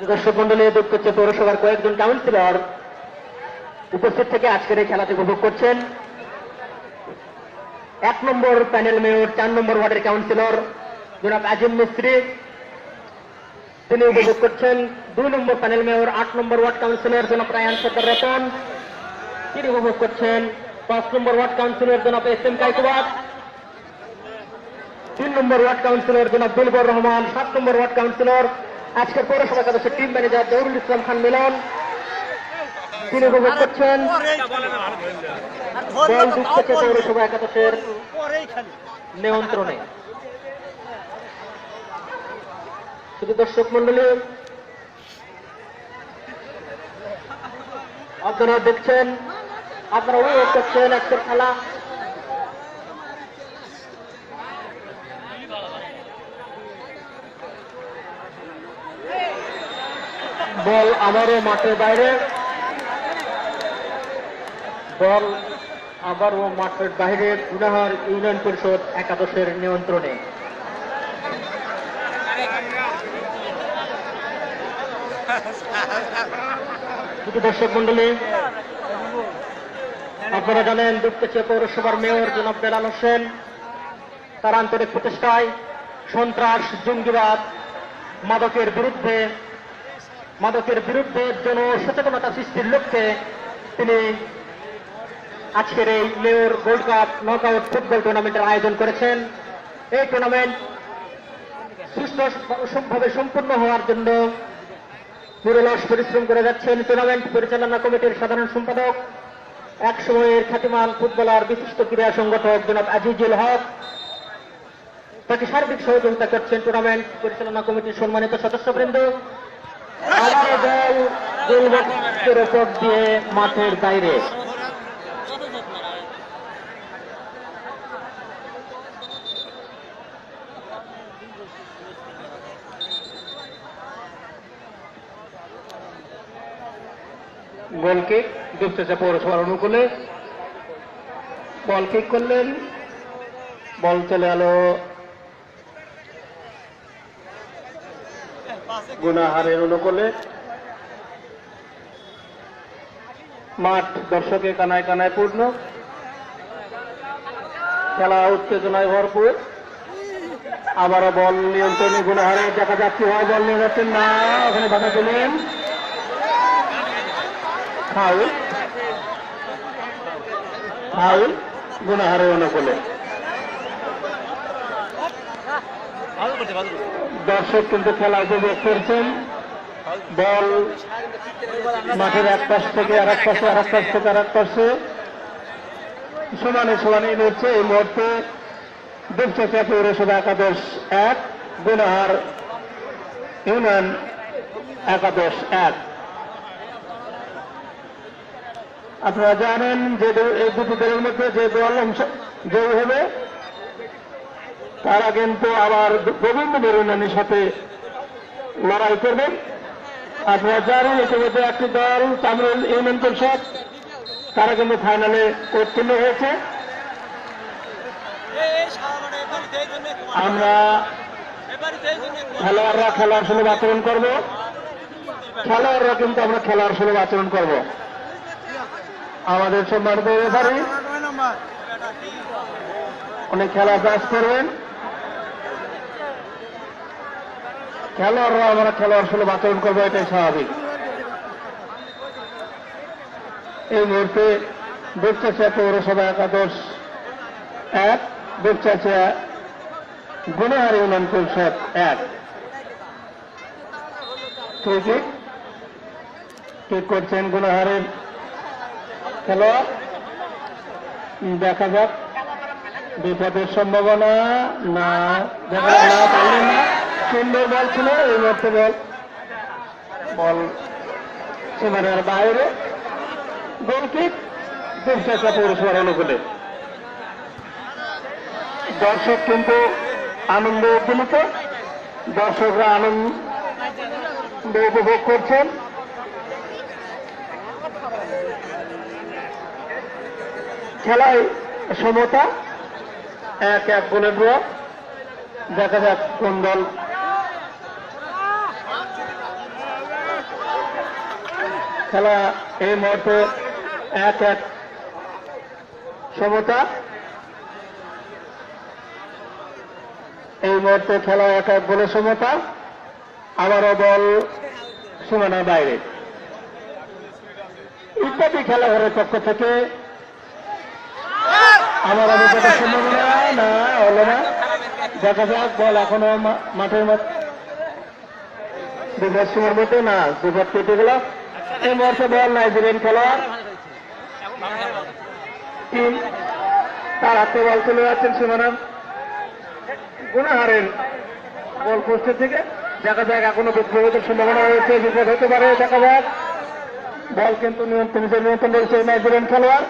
দর্শক মন্ডলী দুঃখছে পৌরসভার কয়েকজন কাউন্সিলর উপস্থিত থেকে আজকের এই খেলাটি উপভোগ করছেন। এক নম্বর প্যানেল মেয়র, চার নম্বর ওয়ার্ডের কাউন্সিলর জনাব আজিম মিস্ত্রি, তিনি উপভোগ করছেন। দুই নম্বর প্যানেল মেয়র, আট নম্বর ওয়ার্ড কাউন্সিলর জনাব রায়ান সর্দার রতন, তিনি উপভোগ করছেন। পাঁচ নম্বর ওয়ার্ড কাউন্সিলর জনাব এস এম কাইকুবাদ তিন নম্বর ওয়ার্ড কাউন্সিলর জনাব দিলবর রহমান, সাত নম্বর ওয়ার্ড কাউন্সিলর আজকের পৌরসভা সদস্য টিম ম্যানেজার জহুরুল ইসলাম খান মিলন। তিনি উপভোগ করছেন। পৌরসভা একাদশের নিয়ন্ত্রণে। শুধু দর্শক মন্ডলী আপনারা দেখছেন, আপনারা উপভোগ করছেন আজকের খেলা। বল আবারও মাঠের বাইরে। বল আবারও মাঠের বাইরে, গুনাহার ইউনিয়ন পরিষদ একাদশের নিয়ন্ত্রণে। দর্শক মন্ডলী আপনারা জানেন দুপতেছে পৌরসভার মেয়র জনাব বেলাল হোসেন, তার আন্তরিক প্রচেষ্টায় সন্ত্রাস, জঙ্গিবাদ, মাদকের বিরুদ্ধে মাদকের বিরুদ্ধে জনসচেতনতা সৃষ্টির লক্ষ্যে তিনি আজকের এই mayor gold cup knockout football টুর্নামেন্টের আয়োজন করেছেন। এই টুর্নামেন্ট সুষ্ঠুভাবে সম্পূর্ণ হওয়ার জন্য নিরলস পরিশ্রম করে যাচ্ছেন টুর্নামেন্ট পরিচালনা কমিটির সাধারণ সম্পাদক, এক সময়ের খ্যাতিমান ফুটবলার, বিশিষ্ট ক্রীড়া সংগঠক জনাব আজিজুল হক। তাকে সার্বিক সহযোগিতা করছেন টুর্নামেন্ট পরিচালনা কমিটির সম্মানিত সদস্যবৃন্দ। আবার দল দিয়ে মাঠের বাইরে গোল কিক দুপচেচা পৌরসভার অনুকূলে। বল কিক করলেন। বল চলে গেল গুনাহারের অনুকূলে মাঠ দর্শকে কানায় কানায় পূর্ণ। খেলা উত্তেজনায় ভরপুর। আবারও বল নিয়ন্ত্রণে গুণাহারে দেখা যাচ্ছে হয়, বল নিয়ে যাচ্ছেন না, ওখানে বাধা দিলেন ফাউল। ফাউল গুণাহারের অনুকূলে। দর্শক কিন্তু খেলা উপভোগ করছেন। বল মাঠের এক পাশ থেকে আর এক পাশে আর এক পাশ থেকে আর এক পাশে। সমানে সমানে নড়ছে এই মুহূর্তে দুপচাচা পৌরসভা একাদশ এক, গুনাহার ইউনিয়ন একাদশ এক। আপনারা জানেন যে এই দুটি দলের মধ্যে যে দল অংশ জয়ী হবে তারা কিন্তু আবার গোবিন্দ বেরুনানির সাথে লড়াই করবেন আপনারা জানেন, ইতিমধ্যে একটি দল, তামিল ইউনিয়ন পরিষদ, তারা কিন্তু ফাইনালে উত্তীর্ণ হয়েছে। আমরা খেলোয়াড়রা খেলার সুলভ আচরণ করব। খেলোয়াড়রা কিন্তু আমরা খেলার সুলভ আচরণ করব। আমাদের সম্মানিত ব্যাপারী অনেক খেলা চাষ করবেন। খেলোয়াড়রা, আমরা খেলোয়াড় সুলভ আচরণ করব, এটাই স্বাভাবিক। এই মুহূর্তে দুপচাচিয়া পৌরসভা একাদশ, এক দুপচাচিয়া গুণহার ইউনিয়ন পরিষদ, এক। ঠিক ঠিক করছেন গুণহারের খেলোয়াড়? দেখা যাক, বিপদের সম্ভাবনা, না, দেখা না না। সুন্দর বল ছিল, এই মুহূর্তে বল বল সীমানার বাইরে। গোলকিক দুপচাচা পৌরসভার অনুকূলে। দর্শক কিন্তু আনন্দ উদ্দীলিত দর্শকরা আনন্দ উপভোগ করছেন। খেলায় সমতা, এক এক গোলের ড্র দেখা যাক কোন দল খেলা এই মুহূর্তে এক এক সমতা। এই মুহূর্তে খেলা এক এক গোলে সমতা। আবারও বল সীমানার বাইরে। ইত্যাদি খেলাঘরের পক্ষ থেকে আমার অভিজ্ঞতা সম্ভাবনা না হলো না। দেখা যাক, বল এখনও মাঠের মধ্যে দুবার সময়ের মধ্যে না দুবার কেটে গেল। এই মুহূর্তে বল নাইজেরিয়ান খেলোয়াড়। টিম তার হাতে বল চলে যাচ্ছেন সীমানার গুণাহারেন বল পোস্টের থেকে দেখা যাক, এখনও বিপ্লবের সম্ভাবনা রয়েছে, বিপদ হতে পারে, দেখা যাক। বল কিন্তু নিয়ন্ত্রণ নিয়ন্ত্রণ রয়েছে নাইজেরিয়ান খেলোয়াড়।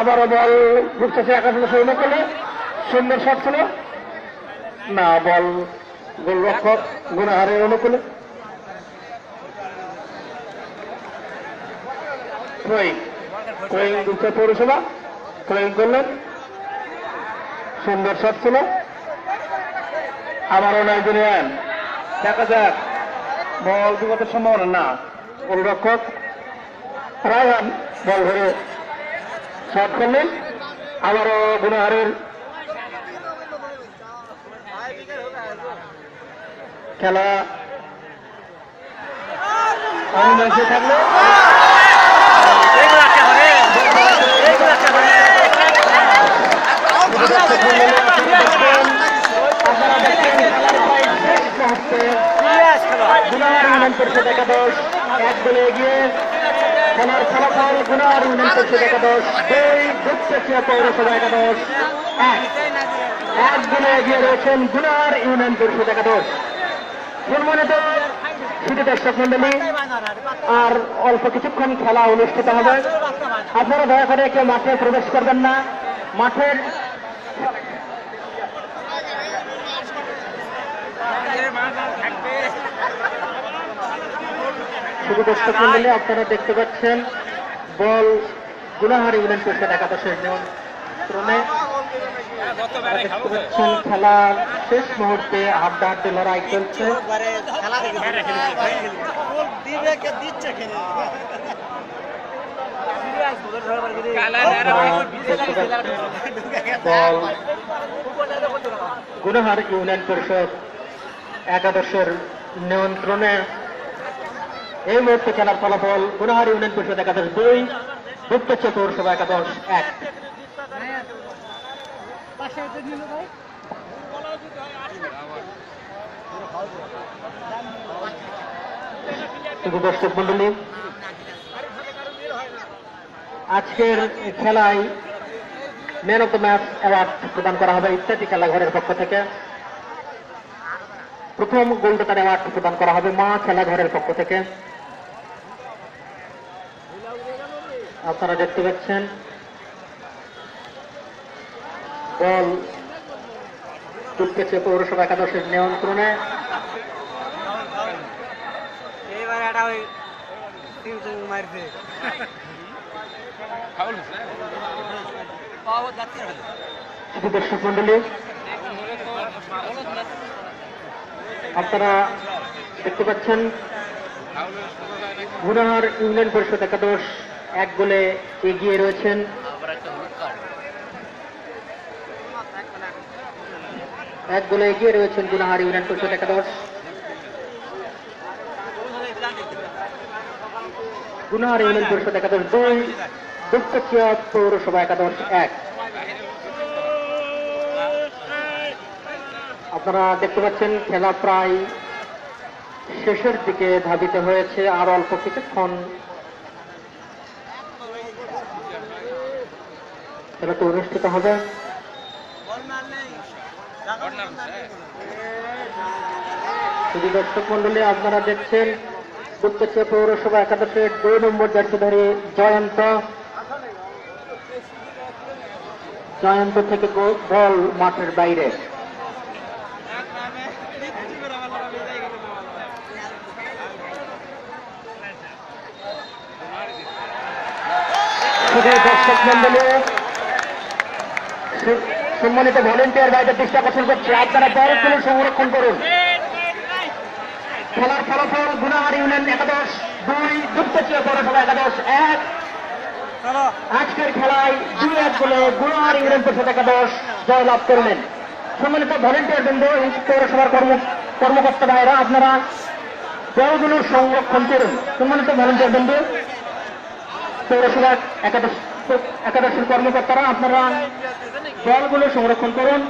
আবারও বল ঘুরতেছে একাদশ সৈন্য করলে। সুন্দর শট ছিল। না, বল গোলরক্ষক গুণাহারের অনুকূলে। থ্রোয়িং থ্রোয়িং দুটো পৌরসভা। থ্রোয়িং করলেন। সুন্দর শট ছিল। আবারও নাইজেরিয়ান দেখা যাক। বল বিগতের সম্ভাবনা না। গোলরক্ষক রায়হান বল ধরে শট করলেন। আবারও গুণাহারের খেলা অনিমেষে থাকল আপনারা দেখছেন খেলার প্রায় এগিয়ে রয়েছেন গুনার ইউনিয়ন আর অল্প কিছুক্ষণ খেলা অনুষ্ঠিত হবে। আপনারা দয়া করে কেউ মাঠে প্রবেশ করবেন না। মাঠের শুধু দর্শক মন্ডলী আপনারা দেখতে পাচ্ছেন বল গুনাহার ইউনিয়ন পরিষদ একাদশের নিয়ন্ত্রণে। দেখতে পাচ্ছেন খেলার শেষ মুহূর্তে হাড্ডা হাড্ডি লড়াই চলছে। বল গুনাহার ইউনিয়ন পরিষদ একাদশের নিয়ন্ত্রণে এই মুহূর্তে খেলার ফলাফল গুনাহার ইউনিয়ন পরিষদ একাদশ দুই গুপ্তচে পৌরসভা একাদশ এক। দর্শক মন্ডলী আজকের খেলায় man of the match award প্রদান করা হবে ইত্যাদি খেলাঘরের পক্ষ থেকে। প্রথম গোলদাতার অ্যাওয়ার্ড প্রদান করা হবে মা খেলাঘরের পক্ষ থেকে। আপনারা দেখতে পাচ্ছেন। বল টুটকেছে পৌরসভা একাদশের নিয়ন্ত্রণে। দর্শক মন্ডলী আপনারা দেখতে পাচ্ছেন গুনাহার ইউনিয়ন পরিষদ একাদশ এক গোলে এগিয়ে রয়েছেন। এক গোলে এগিয়ে রয়েছেন গুনাহার ইউনিয়ন পরিষদ একাদশ। গুনাহার ইউনিয়ন পরিষদ একাদশ দুই দুঃখিয়া পৌরসভা একাদশ এক। আপনারা দেখতে পাচ্ছেন খেলা প্রায় শেষের দিকে ধাবিত হয়েছে আর অল্প কিছুক্ষণ খেলাটি অনুষ্ঠিত হবে? শুধু দর্শক মন্ডলী, আপনারা দেখছেন গুপ্তচর পৌরসভা একাদশের দুই নম্বর জার্সিধারী জয়ন্ত। জয়ন্ত থেকে বল মাঠের বাইরে। দর্শক মন্ডলী সম্মানিত ভলেন্টিয়ার বাইরে দৃষ্টি আকর্ষণ করছে। আপনারা বলগুলো সংরক্ষণ করুন। খেলার ফলাফল গুনাহার ইউনিয়ন একাদশ দুই দুপ্তচীয় পৌরসভা একাদশ এক। আজকের খেলায় দুই এক গোলে গুনাহার ইউনিয়ন পরিষদ একাদশ জয়লাভ করলেন। সম্মানিত ভলেন্টিয়ার বৃন্দ এবং পৌরসভার কর্ম, কর্মকর্তা ভাইরা আপনারা দলগুলো সংরক্ষণ করুন। সম্মানিত ভলেন্টিয়ার বৃন্দ পৌরসভা একাদশ, একাদশের কর্মকর্তারা, আপনারা দলগুলো সংরক্ষণ করুন।